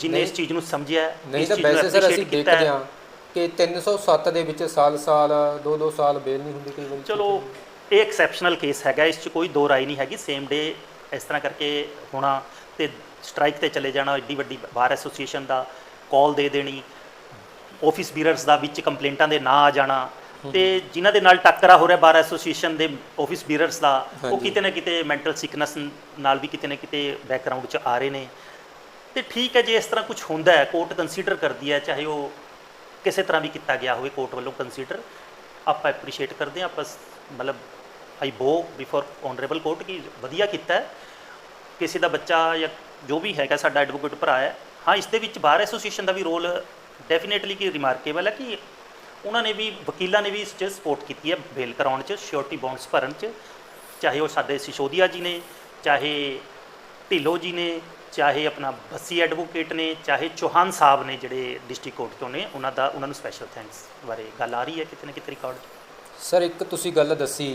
B: ਜਿਨੇ ਇਸ ਚੀਜ਼ ਨੂੰ ਸਮਝਿਆ
A: ਨਹੀਂ
B: ਇਸ
A: ਤਾਂ
B: ਚੀਜ਼ ਨੂੰ
A: ਵੈਸੇ ਸਰ ਅਸੀਂ। ਦੇਖਦੇ ਹਾਂ ਕਿ 307 ਦੇ ਵਿੱਚ ਸਾਲ-ਸਾਲ 2-2 ਸਾਲ ਬੇਲ ਨਹੀਂ ਹੁੰਦੀ ਕਈ ਵਾਰੀ।
B: ਚਲੋ ਇਹ ਐਕਸੈਪਸ਼ਨਲ ਕੇਸ ਹੈਗਾ ਇਸ 'ਚ ਕੋਈ ਦੋ ਰਾਏ ਨਹੀਂ ਹੈਗੀ ਸੇਮ ਡੇ ਇਸ ਤਰ੍ਹਾਂ ਕਰਕੇ ਹੋਣਾ ਤੇ ਸਟ੍ਰਾਈਕ ਤੇ ਚਲੇ ਜਾਣਾ ਏਡੀ ਵੱਡੀ ਬਾਰ ਐਸੋਸੀਏਸ਼ਨ ਦਾ ਕਾਲ ਦੇ ਦੇਣੀ। ਆਫਿਸ ਬੀਰਰਸ ਦਾ ਵਿੱਚ ਕੰਪਲੇਂਟਾਂ ਦੇ ਨਾਂ ਆ ਜਾਣਾ। ਤੇ ਜਿਨ੍ਹਾਂ ਦੇ ਨਾਲ ਟੱਕਰਾ ਹੋ ਰਿਹਾ ਬਾਰ ਐਸੋਸੀਏਸ਼ਨ ਦੇ ਆਫਿਸ ਬੀਰਰਸ ਦਾ ਉਹ। ਕਿਤੇ ਨਾ ਕਿਤੇ ਮੈਂਟਲ ਸਿਕਨੈਸ ਨਾਲ ਵੀ ਕਿਤੇ ਨਾ ਕਿਤੇ ਬੈਕਗ੍ਰਾਉਂਡ 'ਚ ਆ ਰਹੇ ਨੇ। ਤੇ ਠੀਕ ਹੈ ਜੇ ਇਸ ਤਰ੍ਹਾਂ ਕੁਝ ਹੁੰਦਾ ਹੈ ਕੋਰਟ ਕੰਸੀਡਰ ਕਰਦੀ ਹੈ ਚਾਹੇ ਉਹ ਕਿਸੇ ਤਰ੍ਹਾਂ ਵੀ ਕੀਤਾ ਗਿਆ ਹੋਵੇ ਕੋਰਟ ਵੱਲੋਂ ਕੰਸੀਡਰ ਆਪਾਂ ਐਪਰੀਸ਼ੀਏਟ ਕਰਦੇ ਹਾਂ ਆਪਾਂ ਮਤਲਬ ਆਈ ਬੋ ਬਿਫੋਰ ਓਨਰੇਬਲ ਕੋਰਟ ਕਿ ਵਧੀਆ ਕੀਤਾ ਕਿਸੇ ਦਾ ਬੱਚਾ ਜਾਂ ਜੋ ਵੀ ਹੈਗਾ ਸਾਡਾ ਐਡਵੋਕੇਟ ਭਰਾ ਹੈ ਹਾਂ ਇਸ ਦੇ ਵਿੱਚ ਬਾਰ ਐਸੋਸੀਏਸ਼ਨ ਦਾ ਵੀ ਰੋਲ ਡੈਫੀਨੇਟਲੀ ਕਿ ਰਿਮਾਰਕੇਬਲ ਹੈ ਕਿ ਉਹਨਾਂ ਨੇ ਵੀ ਵਕੀਲਾਂ ਨੇ ਵੀ ਇਸ 'ਚ ਸਪੋਰਟ ਕੀਤੀ ਹੈ ਬੇਲ ਕਰਾਉਣ 'ਚ ਸ਼ਿਓਰਟੀ ਬੌਂਡਸ ਭਰਨ 'ਚ ਚਾਹੇ ਉਹ ਸਾਡੇ ਸਿਸੋਦੀਆ ਜੀ ਨੇ ਚਾਹੇ ਢਿੱਲੋਂ ਜੀ ਨੇ ਚਾਹੇ ਆਪਣਾ ਬੱਸੀ ਐਡਵੋਕੇਟ ਨੇ ਚਾਹੇ ਚੌਹਾਨ ਸਾਹਿਬ ਨੇ ਜਿਹੜੇ ਡਿਸਟ੍ਰਿਕਟ ਕੋਰਟ ਤੋਂ ਨੇ ਉਹਨਾਂ ਦਾ ਉਹਨਾਂ ਨੂੰ ਸਪੈਸ਼ਲ ਥੈਂਕਸ ਬਾਰੇ ਗੱਲ ਆ ਰਹੀ ਹੈ ਕਿਤੇ ਨਾ ਕਿਤੇ ਰਿਕਾਰਡ
A: ਸਰ ਇੱਕ ਤੁਸੀਂ ਗੱਲ ਦੱਸੀ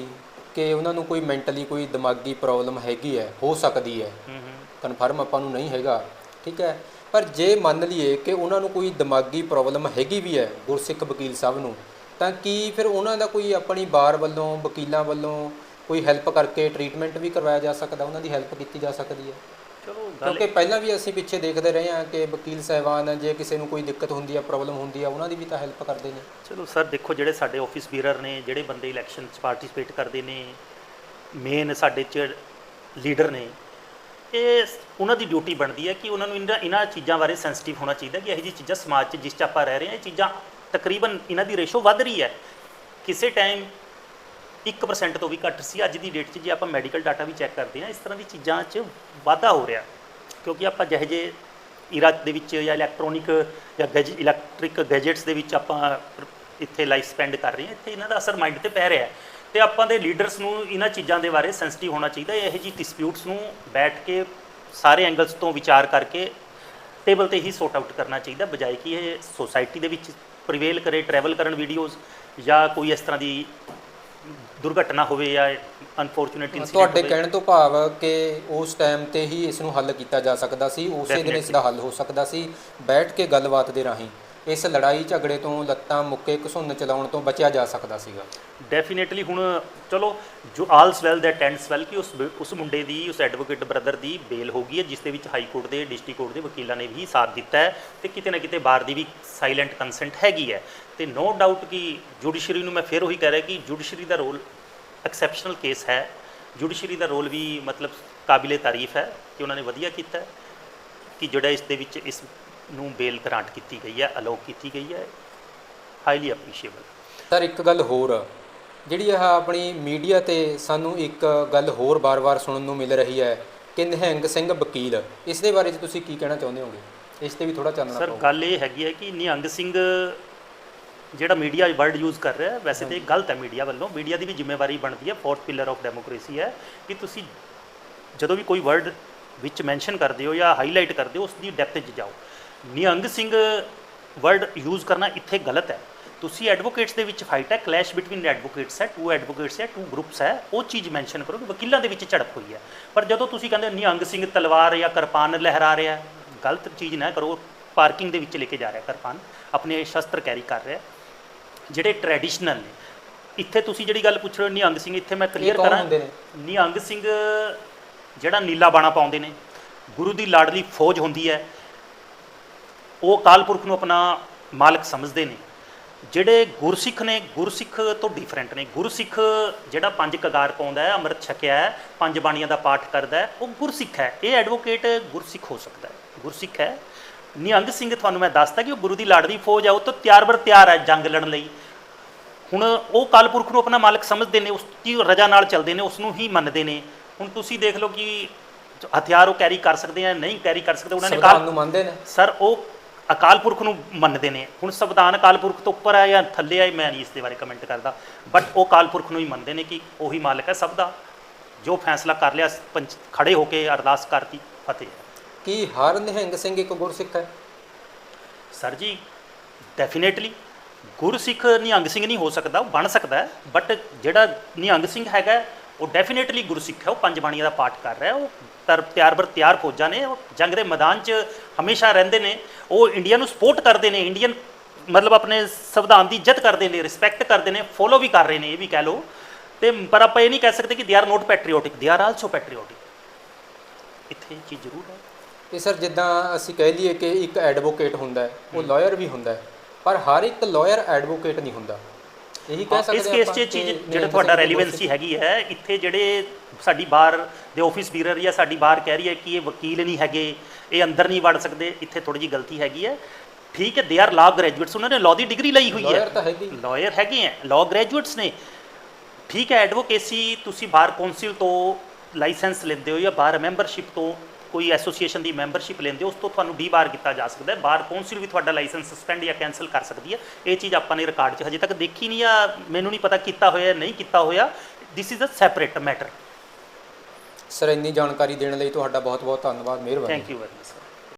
A: ਕਿ ਉਹਨਾਂ ਨੂੰ ਕੋਈ ਮੈਂਟਲੀ ਕੋਈ ਦਿਮਾਗੀ ਪ੍ਰੋਬਲਮ ਹੈਗੀ ਹੈ ਹੋ ਸਕਦੀ ਹੂੰ। ਕਨਫਰਮ ਆਪਾਂ ਨੂੰ ਨਹੀਂ ਹੈਗਾ ਠੀਕ ਹੈ? ਪਰ ਜੇ ਮੰਨ ਲਈਏ ਕਿ ਉਹਨਾਂ ਨੂੰ ਕੋਈ ਦਿਮਾਗੀ ਪ੍ਰੋਬਲਮ ਹੈਗੀ ਵੀ ਹੈ ਗੁਰਸਿੱਖ ਵਕੀਲ ਸਾਹਿਬ ਨੂੰ ਤਾਂ ਕੀ ਫਿਰ ਉਹਨਾਂ ਦਾ ਕੋਈ ਆਪਣੀ ਬਾਰ ਵੱਲੋਂ ਵਕੀਲਾਂ ਵੱਲੋਂ ਕੋਈ ਹੈਲਪ ਕਰਕੇ ਟ੍ਰੀਟਮੈਂਟ ਵੀ ਕਰਵਾਇਆ ਜਾ ਸਕਦਾ? ਉਹਨਾਂ ਦੀ ਹੈਲਪ ਕੀਤੀ ਜਾ ਸਕਦੀ ਹੈ?
B: ਚਲੋ
A: ਕਿਉਂਕਿ ਪਹਿਲਾਂ ਵੀ ਅਸੀਂ ਪਿੱਛੇ ਦੇਖਦੇ ਰਹੇ ਹਾਂ ਕਿ ਵਕੀਲ ਸਾਹਿਬਾਨ ਜੇ ਕਿਸੇ ਨੂੰ ਕੋਈ ਦਿੱਕਤ ਹੁੰਦੀ ਹੈ ਪ੍ਰੋਬਲਮ ਹੁੰਦੀ ਹੈ ਉਹਨਾਂ ਦੀ ਵੀ ਤਾਂ ਹੈਲਪ ਕਰਦੇ ਨੇ।
B: ਚਲੋ ਸਰ ਦੇਖੋ ਜਿਹੜੇ ਸਾਡੇ ਆਫਿਸ ਬੀਰਰ ਨੇ ਜਿਹੜੇ ਬੰਦੇ ਇਲੈਕਸ਼ਨ 'ਚ ਪਾਰਟਿਸਿਪੇਟ ਕਰਦੇ ਨੇ ਮੇਨ ਸਾਡੇ 'ਚ ਲੀਡਰ ਨੇ ਇਹ ਉਹਨਾਂ ਦੀ ਡਿਊਟੀ ਬਣਦੀ ਹੈ ਕਿ ਉਹਨਾਂ ਨੂੰ ਇਹਨਾਂ ਇਹਨਾਂ ਚੀਜ਼ਾਂ ਬਾਰੇ ਸੈਂਸਿਟਿਵ ਹੋਣਾ ਚਾਹੀਦਾ ਕਿ ਇਹੋ ਜਿਹੀ ਚੀਜ਼ਾਂ ਸਮਾਜ 'ਚ ਜਿਸ 'ਚ ਆਪਾਂ ਰਹਿ ਰਹੇ ਹਾਂ, ਇਹ ਚੀਜ਼ਾਂ ਤਕਰੀਬਨ ਇਹਨਾਂ ਦੀ ਰੇਸ਼ੋ ਵੱਧ ਰਹੀ ਹੈ। ਕਿਸੇ ਟਾਈਮ 1% ਤੋਂ ਵੀ ਘੱਟ ਸੀ, ਅੱਜ ਦੀ ਡੇਟ 'ਚ ਜੇ ਆਪਾਂ ਮੈਡੀਕਲ ਡਾਟਾ ਵੀ ਚੈੱਕ ਕਰਦੇ ਹਾਂ, ਇਸ ਤਰ੍ਹਾਂ ਦੀ ਚੀਜ਼ਾਂ 'ਚ ਵਾਧਾ ਹੋ ਰਿਹਾ। ਕਿਉਂਕਿ ਆਪਾਂ ਜਿਹੇ ਜਿਹੇ ਇਰਾ ਦੇ ਵਿੱਚ ਜਾਂ ਇਲੈਕਟ੍ਰੋਨਿਕ ਜਾਂ ਗੈਜ ਇਲੈਕਟ੍ਰਿਕ ਗੈਜਟਸ ਦੇ ਵਿੱਚ ਆਪਾਂ ਇੱਥੇ ਲਾਈਫ ਸਪੈਂਡ ਕਰ ਰਹੇ ਹਾਂ, ਇੱਥੇ ਇਹਨਾਂ ਦਾ ਅਸਰ ਮਾਈਂਡ ਤੇ ਪੈ ਰਿਹਾ ਹੈ। ਤੇ ਆਪਾਂ ਦੇ ਲੀਡਰਸ ਨੂੰ ਇਹਨਾਂ ਚੀਜ਼ਾਂ ਦੇ ਬਾਰੇ ਸੈਂਸਿਟਿਵ ਹੋਣਾ ਚਾਹੀਦਾ ਇਹੋ ਜਿਹੀ ਡਿਸਪਿਊਟਸ ਨੂੰ ਬੈਠ ਕੇ ਸਾਰੇ ਐਂਗਲਸ ਤੋਂ ਵਿਚਾਰ ਕਰਕੇ ਟੇਬਲ ਤੇ ਹੀ ਸੌਟ ਆਊਟ ਕਰਨਾ ਚਾਹੀਦਾ ਬਜਾਏ ਕਿ ਇਹ ਸੋਸਾਇਟੀ ਦੇ ਵਿੱਚ ਪ੍ਰੀਵੇਲ ਕਰੇ ਟਰੈਵਲ ਕਰਨ ਵੀਡੀਓਜ਼ ਜਾਂ ਕੋਈ ਇਸ ਤਰ੍ਹਾਂ ਦੀ ਦੁਰਘਟਨਾ ਹੋਵੇ ਜਾਂ ਅਨਫੋਰਚੂਨੇਟ ਇਨਸੀਡੈਂਟ
A: ਤੁਹਾਡੇ ਕਹਿਣ ਤੋਂ ਭਾਵ ਕਿ ਉਸ ਟਾਈਮ ਤੇ ਹੀ ਇਸ ਨੂੰ ਹੱਲ ਕੀਤਾ ਜਾ ਸਕਦਾ ਸੀ ਉਸੇ ਦਿਨ ਇਸ ਦਾ ਹੱਲ ਹੋ ਸਕਦਾ ਸੀ। ਬੈਠ ਕੇ ਗੱਲਬਾਤ ਦੇ ਰਾਹੀਂ ਇਸ ਲੜਾਈ ਝਗੜੇ ਤੋਂ ਲੱਤਾਂ ਮੁੱਕੇ ਘਸੁੰਨ ਚਲਾਉਣ ਤੋਂ ਬਚਿਆ ਜਾ ਸਕਦਾ ਸੀਗਾ।
B: ਡੈਫੀਨੇਟਲੀ ਹੁਣ ਚਲੋ, ਜੋ ਆਲਸ ਵੈਲ ਦੈਟ ਐਂਡਸ ਵੈਲ ਕਿ ਉਸ ਉਸ ਮੁੰਡੇ ਦੀ, ਉਸ ਐਡਵੋਕੇਟ ਬ੍ਰਦਰ ਦੀ ਬੇਲ ਹੋ ਗਈ ਹੈ, ਜਿਸ ਦੇ ਵਿੱਚ ਹਾਈ ਕੋਰਟ ਦੇ ਡਿਸਟ੍ਰਿਕਟ ਕੋਰਟ ਦੇ ਵਕੀਲਾਂ ਨੇ ਵੀ ਸਾਥ ਦਿੱਤਾ ਹੈ ਤੇ ਕਿਤੇ ਨਾ ਕਿਤੇ ਬਾਹਰ ਦੀ ਵੀ ਸਾਇਲੈਂਟ ਕੰਸੈਂਟ ਹੈਗੀ ਹੈ। ਤੇ ਨੋ ਡਾਊਟ ਕਿ ਜੁਡੀਸ਼ਰੀ ਨੂੰ ਮੈਂ ਫਿਰ ਉਹੀ ਕਹਿ ਰਿਹਾ ਕਿ ਜੁਡੀਸ਼ਰੀ ਦਾ ਰੋਲ ਐਕਸੈਪਸ਼ਨਲ ਕੇਸ ਹੈ। ਜੁਡੀਸ਼ਰੀ ਦਾ ਰੋਲ ਵੀ ਮਤਲਬ ਕਾਬਿਲੇ ਤਾਰੀਫ ਹੈ ਕਿ ਉਹਨਾਂ ਨੇ ਵਧੀਆ ਕੀਤਾ ਕਿ ਜਿਹੜਾ ਇਸ ਦੇ ਵਿੱਚ, ਇਸ ਨੂੰ ਬੇਲ ਗ੍ਰਾਂਟ ਕੀਤੀ ਗਈ ਹੈ ਅਲੋਕ ਕੀਤੀ ਗਈ ਹੈ ਹਾਈਲੀ ਅਪਰੀਸ਼ੀਏਬਲ
A: ਸਰ ਇੱਕ ਗੱਲ ਹੋਰ ਜਿਹੜੀ ਇਹ ਆਪਣੀ ਮੀਡੀਆ ਤੇ ਸਾਨੂੰ ਇੱਕ ਗੱਲ ਹੋਰ ਬਾਰ-ਬਾਰ ਸੁਣਨ ਨੂੰ ਮਿਲ ਰਹੀ ਹੈ ਕਿ ਨਿਹੰਗ ਸਿੰਘ ਵਕੀਲ। ਇਸ ਦੇ ਬਾਰੇ 'ਚ ਤੁਸੀਂ ਕੀ ਕਹਿਣਾ ਚਾਹੁੰਦੇ ਹੋਗੇ? ਇਸ ਤੇ ਵੀ ਥੋੜਾ ਚਾਨਣਾ
B: ਸਰ ਗੱਲ ਇਹ ਹੈਗੀ ਹੈ ਕਿ ਨਿਹੰਗ ਸਿੰਘ ਜਿਹੜਾ ਮੀਡੀਆ ਵਰਡ ਯੂਜ਼ ਕਰ ਰਿਹਾ ਹੈ ਵੈਸੇ ਤੇ ਇਹ ਗਲਤ ਹੈ ਮੀਡੀਆ ਵੱਲੋਂ। ਮੀਡੀਆ ਦੀ ਵੀ ਜ਼ਿੰਮੇਵਾਰੀ ਬਣਦੀ ਹੈ ਫੋਰਥ ਪਿਲਰ ਆਫ ਡੈਮੋਕ੍ਰੇਸੀ ਹੈ ਕਿ ਤੁਸੀਂ ਜਦੋਂ ਵੀ ਕੋਈ ਵਰਡ ਵਿੱਚ ਮੈਂਸ਼ਨ ਕਰਦੇ ਹੋ ਜਾਂ ਹਾਈਲਾਈਟ ਕਰਦੇ ਹੋ ਉਸ ਦੀ ਡੈਪਥ 'ਚ ਜਾਓ। ਨਿਹੰਗ ਸਿੰਘ ਵਰਡ ਯੂਜ਼ ਕਰਨਾ ਇੱਥੇ ਗਲਤ ਹੈ। ਤੁਸੀਂ ਐਡਵੋਕੇਟਸ ਦੇ ਵਿੱਚ ਫਾਈਟ ਹੈ ਕਲੈਸ਼ ਬਿਟਵੀਨ ਐਡਵੋਕੇਟਸ ਹੈ ਟੂ ਐਡਵੋਕੇਟਸ ਹੈ ਟੂ ਗਰੁੱਪਸ ਹੈ ਉਹ ਚੀਜ਼ ਮੈਂਸ਼ਨ ਕਰੋ ਕਿ ਵਕੀਲਾਂ ਦੇ ਵਿੱਚ ਝੜਪ ਹੋਈ ਹੈ। ਪਰ ਜਦੋਂ ਤੁਸੀਂ ਕਹਿੰਦੇ ਹੋ ਨਿਹੰਗ ਸਿੰਘ ਤਲਵਾਰ ਜਾਂ ਕਿਰਪਾਨ ਲਹਿਰਾ ਰਿਹਾ ਗਲਤ ਚੀਜ਼ ਨਾ ਕਰੋ ਪਾਰਕਿੰਗ ਦੇ ਵਿੱਚ ਲੈ ਕੇ ਜਾ ਰਿਹਾ ਕਿਰਪਾਨ ਆਪਣੇ ਸ਼ਸਤਰ ਕੈਰੀ ਕਰ ਰਿਹਾ ਜਿਹੜੇ ਟ੍ਰੈਡੀਸ਼ਨਲ ਨੇ ਇੱਥੇ ਤੁਸੀਂ ਜਿਹੜੀ ਗੱਲ ਪੁੱਛ ਰਹੇ ਹੋ ਨਿਹੰਗ ਸਿੰਘ ਇੱਥੇ ਮੈਂ ਕਲੀਅਰ ਕਰਾਂ? ਨਿਹੰਗ ਸਿੰਘ ਜਿਹੜਾ ਨੀਲਾ ਬਾਣਾ ਪਾਉਂਦੇ ਨੇ ਗੁਰੂ ਦੀ ਲਾਡਲੀ ਫੌਜ ਹੁੰਦੀ ਹੈ ਉਹ ਅਕਾਲ ਪੁਰਖ ਨੂੰ ਆਪਣਾ ਮਾਲਕ ਸਮਝਦੇ ਨੇ। ਜਿਹੜੇ ਗੁਰਸਿੱਖ ਨੇ ਗੁਰਸਿੱਖ ਤੋਂ ਡਿਫਰੈਂਟ ਨੇ। ਗੁਰਸਿੱਖ ਜਿਹੜਾ ਪੰਜ ਕਗਾਰ ਪਾਉਂਦਾ ਹੈ ਅੰਮ੍ਰਿਤ ਛਕਿਆ ਹੈ ਪੰਜ ਬਾਣੀਆਂ ਦਾ ਪਾਠ ਕਰਦਾ ਹੈ ਉਹ ਗੁਰਸਿੱਖ ਹੈ। ਇਹ ਐਡਵੋਕੇਟ ਗੁਰਸਿੱਖ ਹੋ ਸਕਦਾ ਹੈ। ਗੁਰਸਿੱਖ ਹੈ। ਨਿਹੰਗ ਸਿੰਘ ਤੁਹਾਨੂੰ ਮੈਂ ਦੱਸਤਾ ਕਿ ਉਹ ਗੁਰੂ ਦੀ ਲਾਡਲੀ ਫੌਜ ਹੈ ਉਹ ਤੋਂ ਤਿਆਰ ਬਰ ਤਿਆਰ ਹੈ ਜੰਗ ਲੜਨ ਲਈ। ਹੁਣ ਉਹ ਕਾਲ ਪੁਰਖ ਨੂੰ ਆਪਣਾ ਮਾਲਕ ਸਮਝਦੇ ਨੇ ਉਸ ਦੀ ਰਜਾ ਨਾਲ ਚੱਲਦੇ ਨੇ ਉਸ ਨੂੰ ਹੀ ਮੰਨਦੇ ਨੇ। ਹੁਣ ਤੁਸੀਂ ਦੇਖ ਲਓ ਕਿ ਹਥਿਆਰ ਉਹ ਕੈਰੀ ਕਰ ਸਕਦੇ ਆ ਨਹੀਂ ਕੈਰੀ ਕਰ ਸਕਦੇ ਉਹਨਾਂ ਨੇ ਕਾਲ
A: ਨੂੰ ਮੰਨਦੇ ਨੇ।
B: ਸਰ ਉਹ ਅਕਾਲ ਪੁਰਖ ਨੂੰ ਮੰਨਦੇ ਨੇ। ਹੁਣ ਸੰਵਿਧਾਨ ਅਕਾਲ ਪੁਰਖ ਤੋਂ ਉੱਪਰ ਹੈ ਜਾਂ ਥੱਲੇ ਹੈ ਮੈਂ ਨਹੀਂ ਇਸ ਦੇ ਬਾਰੇ ਕਮੈਂਟ ਕਰਦਾ। ਬਟ ਉਹ ਅਕਾਲ ਪੁਰਖ ਨੂੰ ਹੀ ਮੰਨਦੇ ਨੇ ਕਿ ਉਹੀ ਮਾਲਕ ਹੈ ਸਭ ਦਾ। ਜੋ ਫੈਸਲਾ ਕਰ ਲਿਆ ਪੰਚ ਖੜੇ ਹੋ ਕੇ ਅਰਦਾਸ ਕਰਤੀ ਫਤਿਹ।
A: ਕੀ ਹਰ ਨਿਹੰਗ ਸਿੰਘ ਇੱਕ ਗੁਰਸਿੱਖ ਹੈ?
B: ਸਰ ਜੀ ਡੈਫੀਨੇਟਲੀ ਗੁਰਸਿੱਖ ਨਿਹੰਗ ਸਿੰਘ ਨਹੀਂ ਹੋ ਸਕਦਾ ਉਹ ਬਣ ਸਕਦਾ ਹੈ। ਬਟ ਜਿਹੜਾ ਨਿਹੰਗ ਸਿੰਘ ਹੈਗਾ ਉਹ ਡੈਫੀਨੇਟਲੀ ਗੁਰਸਿੱਖ ਹੈ ਉਹ ਪੰਜ ਬਾਣੀਆਂ ਦਾ ਪਾਠ ਕਰ ਰਿਹਾ ਉਹ ਤਰ ਤਿਆਰ ਬਰ ਤਿਆਰ ਫੌਜਾਂ ਨੇ ਉਹ ਜੰਗ ਦੇ ਮੈਦਾਨ 'ਚ ਹਮੇਸ਼ਾ ਰਹਿੰਦੇ ਨੇ ਉਹ ਇੰਡੀਆ ਨੂੰ ਸਪੋਰਟ ਕਰਦੇ ਨੇ ਇੰਡੀਅਨ ਮਤਲਬ ਆਪਣੇ ਸੰਵਿਧਾਨ ਦੀ ਇੱਜ਼ਤ ਕਰਦੇ ਨੇ ਰਿਸਪੈਕਟ ਕਰਦੇ ਨੇ ਫੋਲੋ ਵੀ ਕਰ ਰਹੇ ਨੇ ਇਹ ਵੀ ਕਹਿ ਲਓ। ਤੇ ਪਰ ਆਪਾਂ ਇਹ ਨਹੀਂ ਕਹਿ ਸਕਦੇ ਕਿ they are note ਪੈਟਰੀਓਟਿਕ they are also ਪੈਟਰੀਓਟਿਕ ਇੱਥੇ ਇਹ ਚੀਜ਼ ਜ਼ਰੂਰ ਹੈ।
A: ਤੇ ਸਰ ਜਿੱਦਾਂ ਅਸੀਂ ਕਹਿ ਲਈਏ ਕਿ ਇੱਕ ਐਡਵੋਕੇਟ ਹੁੰਦਾ ਹੈ ਉਹ ਲਾਇਰ ਵੀ ਹੁੰਦਾ ਹੈ ਪਰ ਹਰ ਇੱਕ ਲਾਇਰ ਐਡਵੋਕੇਟ ਨਹੀਂ ਹੁੰਦਾ। ਇਹੀ ਕਹਿ ਸਕਦੇ
B: ਇਸ ਕੇਸ 'ਚ ਚੀਜ਼ ਜਿਹੜਾ ਤੁਹਾਡਾ ਰੈਲੀਵੈਂਸੀ ਹੈਗੀ ਹੈ ਇੱਥੇ ਜਿਹੜੇ ਸਾਡੀ ਬਾਰ ਦੇ ਆਫਿਸ ਬੀਰਰ ਜਾਂ ਸਾਡੀ ਬਾਰ ਕਹਿ ਰਹੀ ਹੈ ਕਿ ਇਹ ਵਕੀਲ ਨਹੀਂ ਹੈਗੇ ਇਹ ਅੰਦਰ ਨਹੀਂ ਵੜ ਸਕਦੇ ਇੱਥੇ ਥੋੜੀ ਜੀ ਗਲਤੀ ਹੈਗੀ ਹੈ। ਠੀਕ ਹੈ ਦੇ ਆਰ ਲਾਅ ਗ੍ਰੈਜੂਏਟਸ ਉਹਨਾਂ ਨੇ ਲਾਅ ਦੀ ਡਿਗਰੀ ਲਈ ਹੋਈ ਹੈ।
A: ਲਾਇਰ ਤਾਂ ਹੈਗੀ।
B: ਲਾਇਰ ਹੈਗੇ ਹੈ ਲਾਅ ਗ੍ਰੈਜੂਏਟਸ ਨੇ। ਠੀਕ ਹੈ ਐਡਵੋਕੇਸੀ ਤੁਸੀਂ ਬਾਰ ਕੌਂਸਲ ਤੋਂ ਲਾਇਸੈਂਸ ਲੈਂਦੇ ਹੋ ਜਾਂ ਬਾਰ ਮੈਂਬਰਸ਼ਿਪ ਤੋਂ ਕੋਈ ਐਸੋਸੀਏਸ਼ਨ ਦੀ ਮੈਂਬਰਸ਼ਿਪ ਲੈਂਦੇ ਹੋ ਉਸ ਤੋਂ ਤੁਹਾਨੂੰ ਡੀ ਬਾਰ ਕੀਤਾ ਜਾ ਸਕਦਾ ਹੈ। ਬਾਰ ਕੌਂਸਲ ਵੀ ਤੁਹਾਡਾ ਲਾਇਸੈਂਸ ਸਸਪੈਂਡ ਜਾਂ ਕੈਨਸਲ ਕਰ ਸਕਦੀ ਹੈ। ਇਹ ਚੀਜ਼ ਆਪਾਂ ਨੇ ਰਿਕਾਰਡ 'ਚ ਹਜੇ ਤੱਕ ਦੇਖੀ ਨਹੀਂ ਆ ਮੈਨੂੰ ਨਹੀਂ ਪਤਾ ਕੀਤਾ ਹੋਇਆ ਨਹੀਂ ਕੀਤਾ ਹੋਇਆ। This is a separate matter
A: sir ਇੰਨੀ ਜਾਣਕਾਰੀ ਦੇਣ ਲਈ ਤੁਹਾਡਾ ਬਹੁਤ ਬਹੁਤ ਧੰਨਵਾਦ। ਮਿਹਰਬਾਨੀ।
B: Thank you very much sir